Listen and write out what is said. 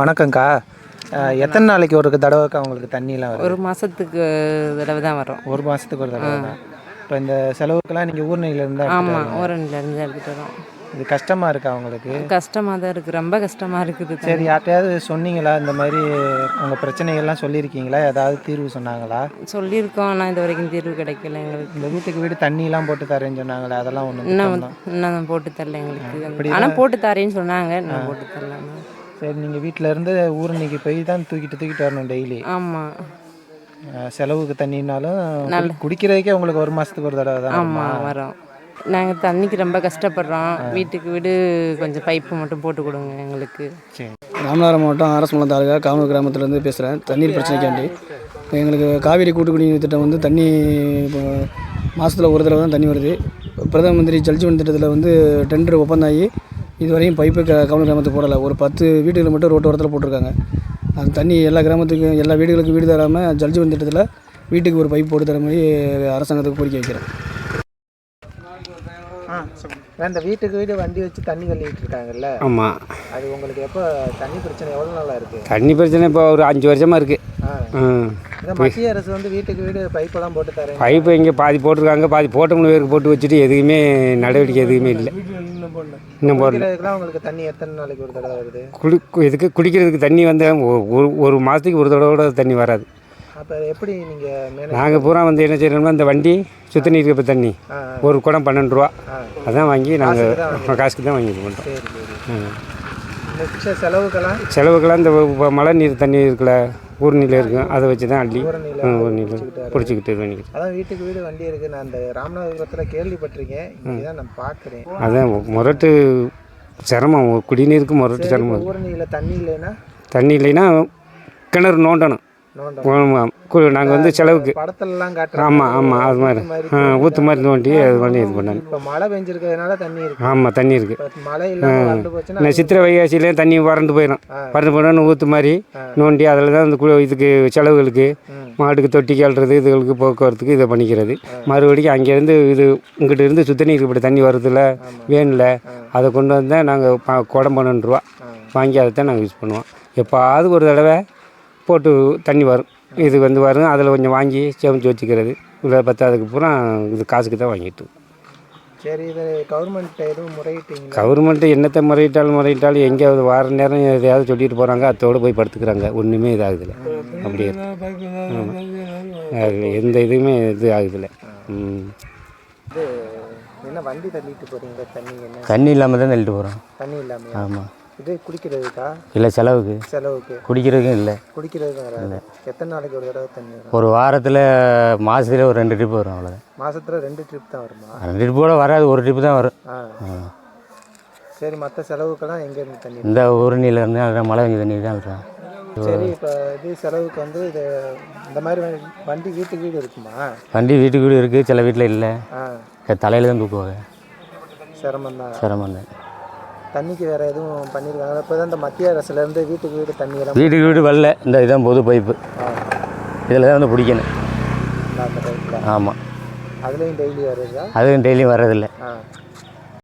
வணக்கங்க்கா அஹ், எத்தனை நாளைக்கு ஒரு தடவைக்கா உங்களுக்கு தண்ணிலாம் வருது? ஒரு மாதத்துக்கு தடவை தான் வரும். ஒரு மாதத்துக்கு ஒரு தடவை தான். இப்போ இந்த செலவுக்கெல்லாம் நீங்கள் ஊர்நிலையில் இருந்தால் ஆமாம் ஊரணிலேருந்து எடுத்துகிட்டு வரோம். இது கஷ்டமாக இருக்கா உங்களுக்கு? கஷ்டமாக தான் இருக்குது ரொம்ப கஷ்டமாக இருக்குது சரி யார்ட்டையாவது சொன்னீங்களா? இந்த மாதிரி உங்கள் பிரச்சனைகள்லாம் சொல்லியிருக்கீங்களா? ஏதாவது தீர்வு சொன்னாங்களா? சொல்லியிருக்கோம். ஆனால் இது வரைக்கும் தீர்வு கிடைக்கல எங்களுக்கு. இந்த வீட்டுக்கு வீடு தண்ணிலாம் போட்டு தரேன்னு சொன்னாங்களே அதெல்லாம் ஒன்றும் இன்னும் இன்னும் போட்டு தரல எங்களுக்கு. ஆனால் போட்டு தரேன்னு சொன்னாங்க. இன்னும் போட்டு தரல. சரி நீங்கள் வீட்டில் இருந்து ஊரணிக்கு போய் தான் தூக்கிட்டு தூக்கிட்டு வரணும் டெய்லி ஆமாம் செலவுக்கு தண்ணினாலும் குடி- குடிக்கிறதுக்கே உங்களுக்கு ஒரு மாதத்துக்கு ஒரு தடவை தான்? ஆமாம் வரோம்? நாங்கள் தண்ணிக்கு ரொம்ப கஷ்டப்படுறோம். வீட்டுக்கு வீடு கொஞ்சம் பைப்பு மட்டும் போட்டு கொடுங்க எங்களுக்கு. சரி. ராமநாதபுரம் மாவட்டம் ஆரஸ்மலம் தாலுகா காமூர் கிராமத்துலேருந்து பேசுகிறேன் தண்ணீர் பிரச்சனைக்காண்டி. இப்போ எங்களுக்கு காவிரி கூட்டு குடிநீர் திட்டம் வந்து தண்ணி மாதத்தில் ஒரு தடவை தான் தண்ணி வருது. பிரதம மந்திரி ஜல்ஜீவன் திட்டத்தில் வந்து டெண்டர் ஒப்பந்தம் ஆகி இதுவரையும் பைப்பு க காமூர் கிராமத்துக்கு போடலை. ஒரு பத்து வீடுகள் மட்டும் ரோட்டு ஓரத்தில் போட்டிருக்காங்க. அந்த தண்ணி எல்லா கிராமத்துக்கும் எல்லா வீடுகளுக்கும் வீடு தராமல் ஜல்ஜீவன் திட்டத்தில் வீட்டுக்கு ஒரு பைப் போட்டு தர மாதிரி அரசாங்கத்துக்கு கோரிக்கை வைக்கிறேன். இந்த வீட்டுக்கு வீடு வண்டி வச்சு தண்ணி கழுவிட்டு இருக்காங்கல்ல? ஆமாம் அது உங்களுக்கு எப்போ தண்ணி பிரச்சனை எவ்வளோ நாளாக இருக்குது தண்ணி பிரச்சனை இப்போ ஒரு அஞ்சு வருஷமாக இருக்குது மத்திய அரசு வந்து வீட்டுக்கு வீடு பைப்பெல்லாம் போட்டு தரேன் பைப்பு இங்கே பாதி போட்டிருக்காங்க. பாதி போட்டவங்க பேருக்கு போட்டு வச்சுட்டு எதுவுமே நடவடிக்கை எதுவுமே இல்லை. இன்னும் போடல. குடிக்கிறதுக்குலாம் உங்களுக்கு தண்ணி எத்தனை நாளைக்கு ஒரு தடவை வருது? குடி இதுக்கு குடிக்கிறதுக்கு தண்ணி வந்து ஒரு ஒரு மாதத்துக்கு ஒரு தடவை கூட தண்ணி வராது. அப்போ எப்படி நீங்கள் நாங்கள் பூரா வந்து என்ன செய்யணும்னா இந்த வண்டி சுத்த நீர் இப்போ தண்ணி ஒரு குடம் பன்னெண்டு ரூபா. அதான் வாங்கி நாங்கள் காசுக்கு தான் வாங்கி இது பண்ணுறோம் செலவுக்கெல்லாம்? செலவுக்கெல்லாம் இந்த மழை நீர் தண்ணி இருக்குல்ல ஊர்நிலை இருக்கும். அதை வச்சு தான் அள்ளி ஊர்நிலை பிடிச்சிக்கிட்டு இது அதான் வீட்டுக்கு வீடு வண்டி இருக்குது நான் அந்த ராமநாதபுரத்தில் கேள்விப்பட்டிருக்கேன். இங்கே தான் நான் பார்க்குறேன் அதான் முரட்டு சிரமம். குடிநீருக்கு முரட்டு சிரமம். ஊரணியில் தண்ணி இல்லைன்னா? தண்ணி இல்லைன்னா கிணறு நோண்டணும். நாங்கள் வந்து செலவுக்கு. படத்துலலாம் காட்டுறாங்க. ஆமாம் ஆமாம் அது மாதிரி. ஆ, ஊற்று மாதிரி தோண்டி அது பண்ணி இது பண்ணணும் இப்போ மழை பெஞ்சிருக்கிறதுனால தண்ணி இருக்கு. ஆமாம் தண்ணி இருக்குது மழை இல்லாமல் சித்திரை வைகாசியிலே தண்ணி வறண்டு போயிடும் வறண்டு போயிடும் ஊற்று மாதிரி நோண்டி அதில் தான் இந்த கு இதுக்கு செலவுகளுக்கு மாட்டுக்கு தொட்டி கேள்றது இதுகளுக்கு போக்குவரத்துக்கு இதை பண்ணிக்கிறது. மறுபடியும் அங்கேருந்து இது இங்கிட்ட இருந்து சுத்த நீர் இப்படி தண்ணி வருதுல்ல வேனில் அதை கொண்டு வந்தால் நாங்கள் குடம் பன்னெண்டு ரூபா. வாங்கி அதை தான் நாங்கள் யூஸ் பண்ணுவோம். எப்பாவது ஒரு தடவை போட்டு தண்ணி வரும். இது வந்து வரும். அதில் கொஞ்சம் வாங்கி சேமித்து வச்சுக்கிறது. இல்லை பத்தாததுக்கு பூரா இது காசுக்கு தான் வாங்கிட்டு. சரி இது கவர்மெண்ட் எதுவும் முறையிட்டீங்களா? கவர்மெண்ட்டு என்னத்தை முறையிட்டாலும் முறையிட்டாலும் எங்கேயாவது வார நேரம் எதையாவது சொல்லிட்டு போகிறாங்க அத்தோடு போய் படுத்துக்கிறாங்க. ஒன்றுமே இதாகுதில்ல அப்படியே இருக்கு. ஆமா. அது எந்த இதுவுமே இது ஆகுதில்ல. ம். இது என்ன வண்டி தள்ளிட்டு போறீங்க? தண்ணி என்ன? தண்ணி இல்லாமல் தான் தள்ளிட்டு போகிறோம் தண்ணி இல்லாமல் ஆமாம் இது குடிக்கிறதுக்கா? இல்லை செலவுக்கு. செலவுக்கு. குடிக்கிறதுக்கும் இல்லை. குடிக்கிறதுக்கு வராது. எத்தனை நாளைக்கு ஒரு தடவை தண்ணி வரும்? ஒரு வாரத்தில் மாதத்துல ஒரு ரெண்டு ட்ரிப் வரும் அவ்வளோதான் மாசத்துல ரெண்டு ட்ரிப் தான் வருமா? ரெண்டு ட்ரிப் கூட வராது ஒரு ட்ரிப் தான் வரும். சரி மற்ற செலவுக்கெல்லாம் எங்கேருந்து தண்ணி இந்த ஊரணியில் இருந்து மழை பெஞ்ச தண்ணி தான் இருக்கும் சரி இப்போ இது செலவுக்கு வந்து இது இந்த மாதிரி வண்டி- வீட்டுக்கு வீடு இருக்குமா? வண்டி வீட்டுக்கு வீடு இருக்குது சில வீட்டில் இல்லை. தலையில் தான் தூக்குவாங்க. சிரமம் தான் சிரமம் தான் தண்ணிக்கு வேற எதுவும் பண்ணியிருக்காங்க இப்போ தான் இந்த மத்திய அரசுல இருந்து வீட்டுக்கு வீடு தண்ணி வீட்டுக்கு வீடு வரல. இந்த இதான் பொது பைப்பு. இதில் தான் வந்து பிடிக்கணும். ஆமாம் அதுலேயும் டெய்லி வருதா? அதுவும் டெய்லியும் வர்றதில்ல